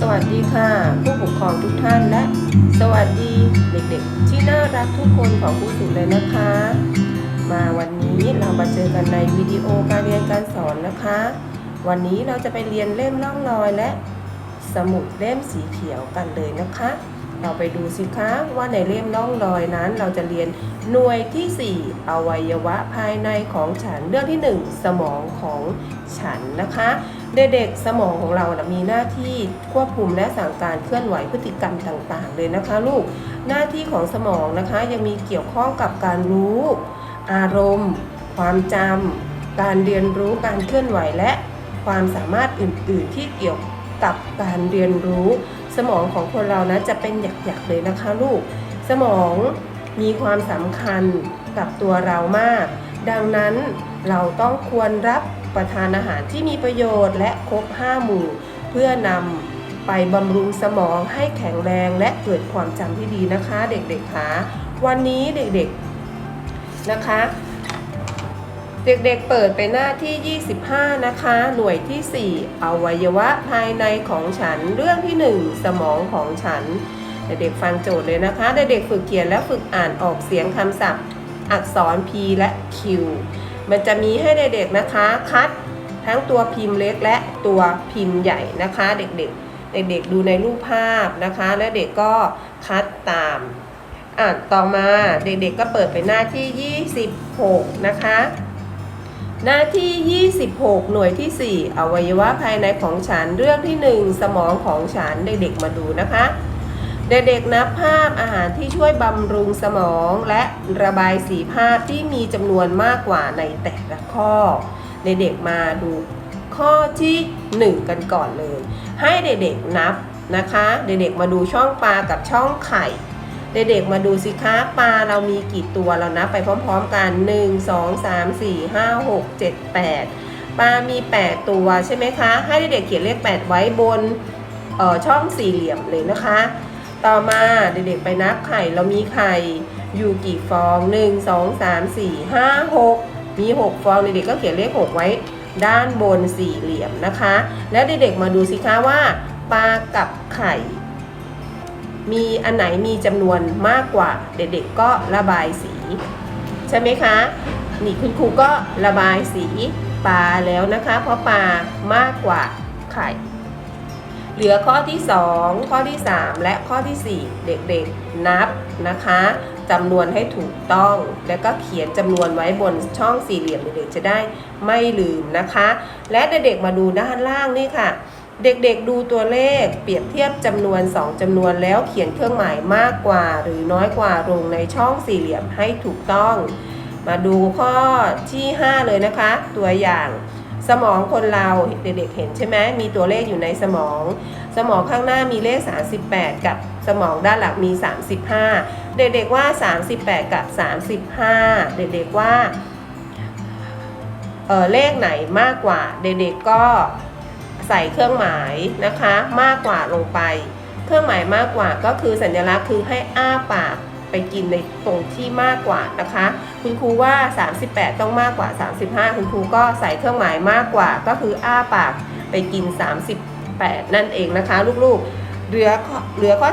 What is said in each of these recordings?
สวัสดีค่ะ ผู้ปกครองทุกท่านและ สวัสดีเด็กๆ ที่น่ารักทุกคนของผู้สูงเลยนะคะ มาวันนี้เรามาเจอกันในวิดีโอการเรียนการสอนนะคะ วันนี้เราจะไปเรียนเล่มล่องลอยและ สมุดเล่มสีเขียวกันเลยนะคะ เราไปดูสิคะว่าในเล่มล่องรอยนั้นเราจะเรียนหน่วยที่ 4 อวัยวะภายในของฉันเรื่องที่ 1 สมองของฉันนะคะ เด็กๆสมองของเรานะมีหน้าที่ควบคุมและสั่งการเคลื่อนไหวพฤติกรรมต่างๆ เลยนะคะลูกหน้าที่ของสมองนะคะยังมีเกี่ยวข้องกับการรู้ อารมณ์ ความจำการเรียนรู้การเคลื่อนไหวและความสามารถอื่น ๆ ที่เกี่ยวกับการเรียนรู้ สมองของคนเรานะจะเป็นหยักๆเลยนะคะลูก สมองมีความสำคัญกับตัวเรามาก ดังนั้นเราต้องควรรับประทานอาหารที่มีประโยชน์และครบ5หมู่ เพื่อนำไปบำรุงสมองให้แข็งแรงและเกิดความจำที่ดีนะคะ เด็กๆคะวันนี้เด็กๆนะคะ เด็กๆเปิดไปหน้าที่ 25 นะคะ หน่วยที่ 4 อวัยวะภายในของฉัน เรื่องที่ 1 สมองของฉัน เด็กๆฟังโจทย์เลยนะคะ เด็กๆฝึกเขียนและฝึกอ่านออกเสียงคำศัพท์ อักษร P และ Q มันจะมีให้เด็กๆนะคะ คัดทั้งตัวพิมพ์เล็กและตัวพิมพ์ใหญ่นะคะ เด็กๆ เด็กๆดูในรูปภาพนะคะ และเด็กก็คัดตามอ่านต่อมาเด็กๆก็เปิดไปหน้าที่ 26 นะคะ หน้าที่ 26 หน่วยที่ 4 อวัยวะภายในของฉันเรื่องที่ 1 สมองของฉันเด็กๆมาดูนะคะ เด็กๆนับภาพอาหารที่ช่วยบำรุงสมองและระบายสีภาพที่มีจำนวนมากกว่าในแต่ละข้อ เด็กๆมาดูข้อที่ 1 กันก่อนเลย ให้เด็กๆนับนะคะ เด็กๆมาดูช่องปลากับช่องไข่ เด็กๆมาดูสิคะปลาเรามีกี่ตัวเรานับไปพร้อมๆกัน 1 2 3 4 5 6 7 8 ปลามี 8 ตัวใช่ไหมคะ ให้เด็กๆเขียนเลข 8 ไว้บนออช่องสี่เหลี่ยมเลยนะคะ ต่อมาเด็กๆไปนับไข่เรามีไข่อยู่กี่ฟอง 1 2 3 4 5 6 มี 6 ฟองเด็กๆก็เขียนเลข 6 ไว้ด้านบนสี่เหลี่ยมนะคะ แล้วเด็กๆมาดูสิคะว่าปลากับไข่ มีอันไหนมีจำนวนมากกว่าเด็กๆก็ระบายสี ใช่ไหมคะ นี่คุณครูก็ระบายสีปลาแล้วนะคะ เพราะปลามากกว่าไข่ เหลือข้อที่ 2 ข้อที่ 3 และข้อที่ 4 เด็กๆนับนะคะจำนวนให้ถูกต้อง แล้วก็เขียนจำนวนไว้บนช่องสี่เหลี่ยมเด็กๆจะได้ไม่ลืมนะคะ และเด็กๆมาดูด้านล่างนี่ค่ะ เด็กๆดูตัวเลขเปรียบเทียบจำนวน 2จำนวนแล้วเขียนเครื่องหมายมากกว่า หรือน้อยกว่าลงในช่องสี่เหลี่ยมให้ถูกต้อง มาดูข้อที่ 5 เลยนะคะ ตัวอย่างสมองคนเราเด็กๆเห็นใช่ไหมมีตัวเลขอยู่ในสมอง สมองข้างหน้ามีเลข 38 กับสมองด้านหลังมี 35 เด็กๆว่า 38 กับ 35 เด็กๆว่าเออเลขไหนมากกว่า เด็กๆก็ ใส่เครื่องหมายนะคะมากกว่าลงไป เครื่องหมายมากกว่าก็คือสัญลักษณ์คือให้อ้าปากไปกินในตรงที่มากกว่านะคะ คุณครูว่า 38 ต้องมากกว่า 35 คุณครูก็ใส่เครื่องหมายมากกว่า ก็คืออ้าปากไปกิน 38 นั่นเองนะคะ ลูกๆเหลือเหลือข้อ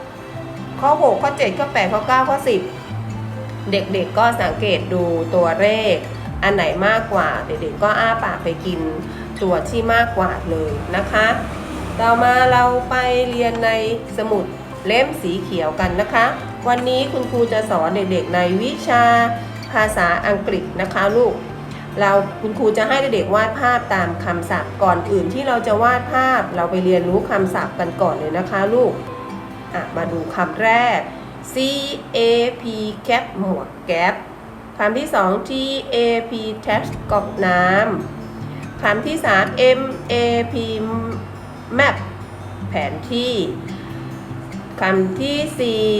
7 ข้อ 6 ข้อ 7 ข้อ 8 ข้อ 9 ข้อ 10 เด็กๆก็สังเกตดูตัวเลขอันไหนมากกว่า เด็กๆก็อ้าปากไปกิน ตัวที่มากกว่าเลยนะคะ ต่อมาเราไปเรียนในสมุดเล่มสีเขียวกันนะคะ วันนี้คุณครูจะสอนเด็กๆในวิชาภาษาอังกฤษนะคะลูก เราคุณครูจะให้เด็กๆวาดภาพตามคำศัพท์ก่อนอื่นที่เราจะวาดภาพเราไปเรียนรู้คำศัพท์กันก่อนเลยนะคะลูกอะมาดูคำแรก C A P cap หมวกแก๊ปคำที่สอง T A P tap กอกน้ำ คำที่สาม M A P map แผนที่ คำที่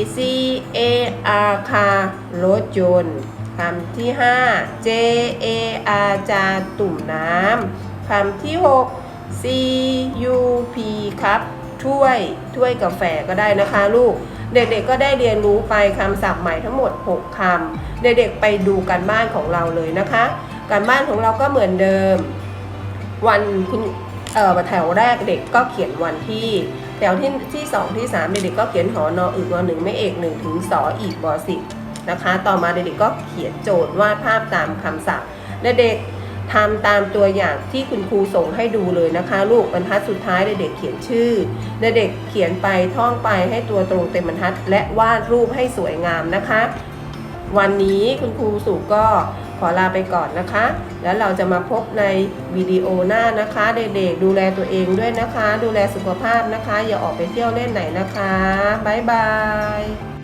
4 C A R คารถยนต์คำที่ 5 J A R จาตุ่มน้ำ คำที่ 6 C U P ครับ ถ้วย ถ้วยกาแฟก็ได้นะคะลูก เด็กๆก็ได้เรียนรู้ไปคำศัพท์ใหม่ทั้งหมด 6คำ เด็กๆไปดูการบ้านของเราเลยนะคะ การบ้านของเราก็เหมือนเดิม วันคุณเอ่อแถวแรกเด็กก็เขียนวันที่แถวที่ที่สองที่สามเด็กๆก็เขียนหอนออึกงอหนึ่งไม่เอกหนึ่งถึงสออีกบอสิบนะคะ ต่อมาเด็กๆก็เขียนโจทย์วาดภาพตามคำศัพท์เด็กๆทำตามตัวอย่างที่คุณครูส่งให้ดูเลยนะคะ ลูกบรรทัดสุดท้ายเด็กๆเขียนชื่อเด็กๆเขียนไปท่องไปให้ตัวตรงเต็มบรรทัด และวาดรูปให้สวยงามนะคะ วันนี้คุณครูสุก็ ขอลาไปก่อนนะคะ แล้วเราจะมาพบในวิดีโอหน้านะคะ เด็กๆ ดูแลตัวเองด้วยนะคะ ดูแลสุขภาพนะคะ อย่าออกไปเที่ยวเล่นไหนนะคะ บ๊ายบาย